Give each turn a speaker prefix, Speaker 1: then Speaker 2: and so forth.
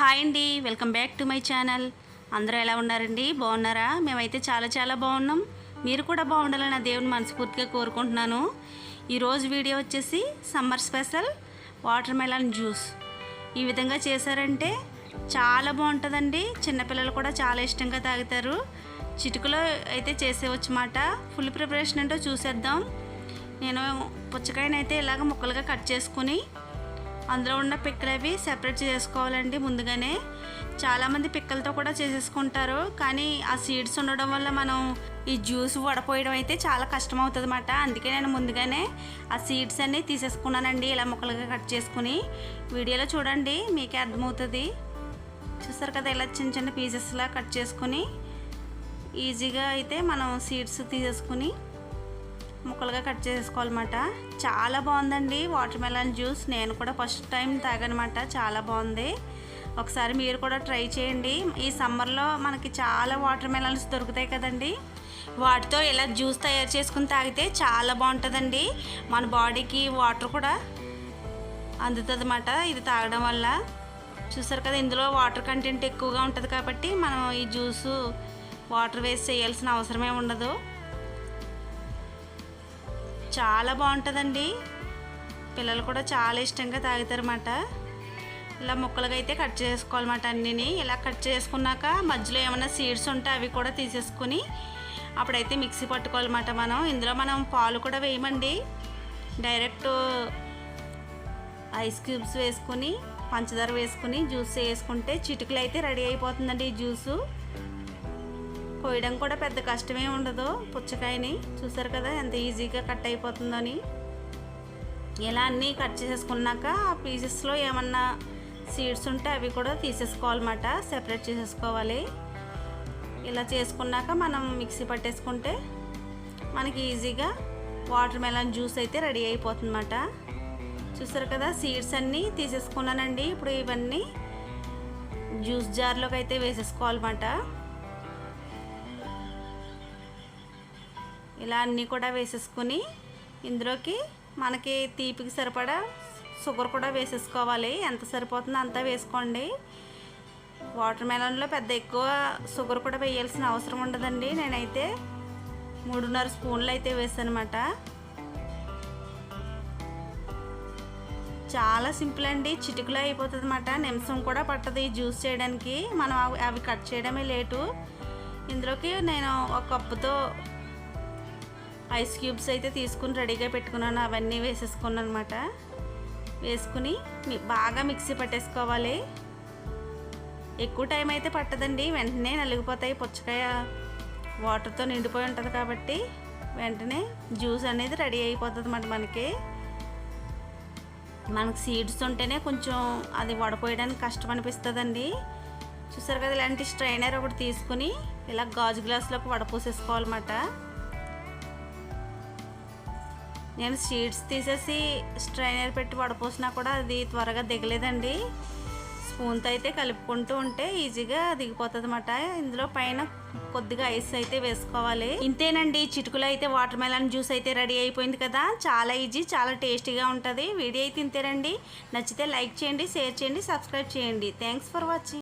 Speaker 1: Hi అండి welcome back to my channel. అందరూ ఎలా ఉన్నారండి? బాగున్నారా? మేమైతే చాలా చాలా బాగున్నాం. మీరు కూడా బాగుండాలని నా దేవుని మనస్ఫూర్తిగా కోరుకుంటున్నాను. ఈరోజు వీడియో వచ్చేసి summer special watermelon juice. ఈ విధంగా చేశారంటే చాలా బాగుంటుందండి. చిన్నపిల్లలు కూడా చాలా ఇష్టంగా తాగుతారు. చిటుకులో అయితే చేసేవచ్చు మాట ఫుల్ ప్రిపరేషన్ ఏంటో చూసేద్దాం. నేను పుచ్చకాయనైతే ఇలాగ ముక్కలుగా కట్ చేసుకుని అందులో ఉన్న పిక్కలు అవి సెపరేట్ చేసుకోవాలండి ముందుగానే. చాలామంది పిక్కలతో కూడా చేసేసుకుంటారు. కానీ ఆ సీడ్స్ ఉండడం వల్ల మనం ఈ జ్యూస్ వడపోయడం అయితే చాలా కష్టం అవుతుంది అన్నమాట అందుకే నేను ముందుగానే ఆ సీడ్స్ అన్నీ తీసేసుకున్నానండి ఇలా ముక్కలుగా కట్ చేసుకుని. వీడియోలో చూడండి మీకే అర్థమవుతుంది. చూస్తారు కదా ఇలా చిన్న చిన్న పీసెస్లా కట్ చేసుకుని ఈజీగా అయితే మనం సీడ్స్ తీసేసుకుని ముక్కలుగా కట్ చేసుకోవాలన్నమాట. చాలా బాగుందండి. Watermelon juice. నేను కూడా ఫస్ట్ టైం తాగనమాట. చాలా బాగుంది. ఒకసారి మీరు కూడా ట్రై చేయండి. ఈ సమ్మర్లో మనకి చాలా వాటర్ మెలన్స్ దొరుకుతాయి కదండి. వాటితో ఇలా జ్యూస్ తయారు చేసుకుని తాగితే చాలా బాగుంటుందండి. మన బాడీకి వాటర్ కూడా అందుతుంది అన్నమాట ఇది తాగడం వల్ల. చూసారు కదా ఇందులో వాటర్ కంటెంట్ ఎక్కువగా ఉంటుంది కాబట్టి మనం ఈ జ్యూసు వాటర్ వేస్ట్ చేయాల్సిన అవసరమే ఉండదు. చాలా బాగుంటుందండి. పిల్లలు కూడా చాలా ఇష్టంగా తాగుతారన్నమాట. ఇలా ముక్కలుగా అయితే కట్ చేసుకోవాలన్నమాట అన్నిని. ఇలా కట్ చేసుకున్నాక మధ్యలో ఏమైనా సీడ్స్ ఉంటే అవి కూడా తీసేసుకుని అప్పుడైతే మిక్సీ పట్టుకోవాలన్నమాట మనం. ఇందులో మనం పాలు కూడా వేయమండి. డైరెక్ట్ ఐస్ క్యూబ్స్ వేసుకుని పంచదార వేసుకుని జ్యూస్ వేసుకుంటే చిటికలు అయితే రెడీ అయిపోతుందండి ఈ జ్యూసు. కోయడం కూడా పెద్ద కష్టమే ఉండదు పుచ్చకాయని. చూసారు కదా ఎంత ఈజీగా కట్ అయిపోతుందని. ఇలా అన్నీ కట్ చేసేసుకున్నాక ఆ పీసెస్లో ఏమన్నా సీడ్స్ ఉంటే అవి కూడా తీసేసుకోవాలన్నమాట. సెపరేట్ చేసేసుకోవాలి. ఇలా చేసుకున్నాక మనం మిక్సీ పట్టేసుకుంటే మనకి ఈజీగా వాటర్ మెలన్ జ్యూస్ అయితే రెడీ అయిపోతుందన్నమాట. చూసారు కదా సీడ్స్ అన్నీ తీసేసుకున్నానండి. ఇప్పుడు ఇవన్నీ జ్యూస్ జార్లోకి అయితే వేసేసుకోవాలన్నమాట. ఇలా అన్నీ కూడా వేసేసుకుని ఇందులోకి మనకి తీపికి సరిపడా షుగర్ కూడా వేసేసుకోవాలి. ఎంత సరిపోతుందో అంతా వేసుకోండి. వాటర్ మెలన్లో పెద్ద ఎక్కువ షుగర్ కూడా వేయాల్సిన అవసరం ఉండదండి. నేనైతే మూడున్నర స్పూన్లు అయితే వేసానమాట. చాలా సింపుల్ అండి. చిటికలో అయిపోతుంది అనమాట నిమిషం కూడా పట్టదు ఈ జ్యూస్ చేయడానికి. మనం అవి అవి కట్ చేయడమే లేటు. ఇందులోకి నేను ఒక కప్పుతో ఐస్ క్యూబ్స్ అయితే తీసుకుని రెడీగా పెట్టుకున్నాను. అవన్నీ వేసేసుకున్నాను అనమాట వేసుకుని బాగా మిక్సీ పట్టేసుకోవాలి. ఎక్కువ టైం అయితే పట్టదండి. వెంటనే నలిగిపోతాయి. పుచ్చకాయ వాటర్తో నిండిపోయి ఉంటుంది కాబట్టి వెంటనే జ్యూస్ అనేది రెడీ అయిపోతుంది అన్నమాట మనకి. మనకి సీడ్స్ ఉంటేనే కొంచెం అది వడపోయడానికి కష్టం అనిపిస్తుందండి. చూసారు కదా ఇలాంటి స్ట్రైనర్ ఒకటి తీసుకుని ఇలా గాజు గ్లాసులోకి వడపోసేసుకోవాలన్నమాట. నేను షీట్స్ తీసేసి స్ట్రైనర్ పెట్టి వడపోసినా కూడా అది త్వరగా దిగలేదండి. స్పూన్తో అయితే కలుపుకుంటూ ఉంటే ఈజీగా దిగిపోతుంది అనమాట ఇందులో పైన కొద్దిగా ఐస్ అయితే వేసుకోవాలి. ఇంతేనండి చిటుకులో అయితే వాటర్ మెలన్ జ్యూస్ అయితే రెడీ అయిపోయింది కదా. చాలా ఈజీ చాలా టేస్టీగా ఉంటుంది. వీడియో అయితే ఇంతేనండి. నచ్చితే లైక్ చేయండి షేర్ చేయండి సబ్స్క్రైబ్ చేయండి. Thanks for watching